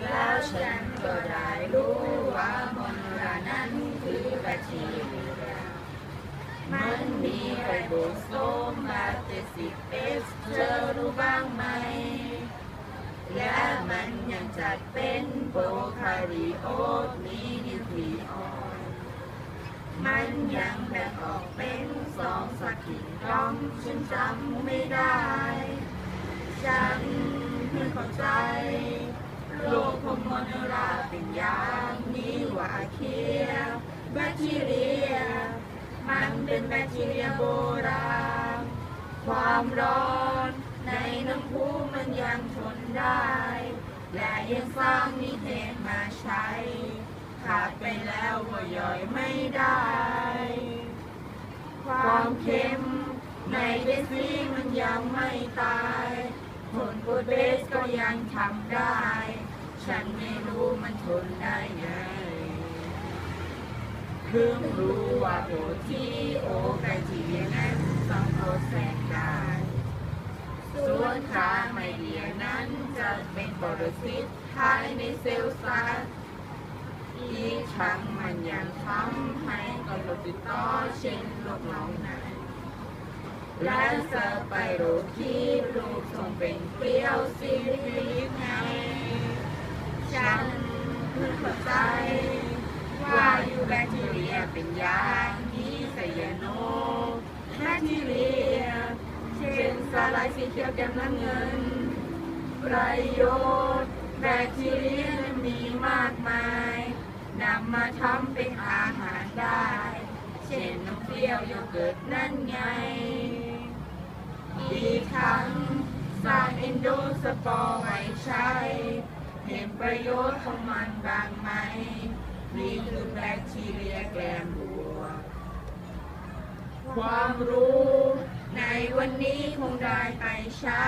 แล้วฉันก็ได้รู้ว่ามลรานั้นคือแบคทีเรียมันมีไรโบโซมาเตสิเอสเธอรู้บ้างไหม และมันยังจัดเป็นโปรคาริโอตมีนิวคลีออยด์มันยังแบ่งออกเป็นสองสกกี่กล่องฉันจำไม่ได้ ฉัน็นอย่างนี้ว่าเคียแบคทีเรียมันเป็นแบคทีเรียโบราณ ความร้อนในน้ำพุมันยังทนได้ และยังสร้างนิเทศมาใช้ ขาดไปแล้วก็ย่อยไม่ได้ ความเค็มในเบสซีมันยังไม่ตายผลโปรเบสก็ยังทำได้ ฉันไม่รู้มันทนได้ไง เพิ่งรู้ว่าโปรตีโอแบคทีเรียนั้นต้องโปรแทรกได้ส่วนขาไมเดียนั้นจะเป็นปรสิตภายในเซลล์สัตว์อีกทั้งมันยังทำให้กระโดดติดต่อเช่นโรคน้องในและสไปโรคีรูปทรงเป็นเกลียวซีฟิลิไงฉันเพิ่งเข้าใจว่าอยู่แบคที เป็นยาที่ไซยโนแบคทีเรียเช่นสาลายสีเขียวแก้มน้ำเงิน ประโยชน์แบคทีเรียมีมากมายนำมาทำเป็นอาหารได้ เช่นน้ำเปรี้ยวโยเกิร์ตนั่นไง อีกทั้งสางเอนโดสปอร์ไว้ใช้เห็นประโยชน์ของมันบ้างไหมนี่คือ แบคทีเรียแกมบัว ความรู้ในวันนี้คงได้ไปใช้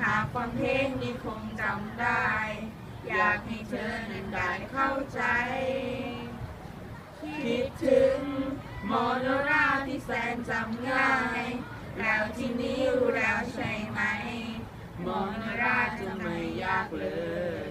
หากฟังเพลงนี้คงจำได้ อยากให้เธอนั้นได้เข้าใจ คิดถึงโมโนราที่แสนจำง่าย แล้วที่นี้รู้แล้วใช่ไหม โมโนราจะไม่ยากเลย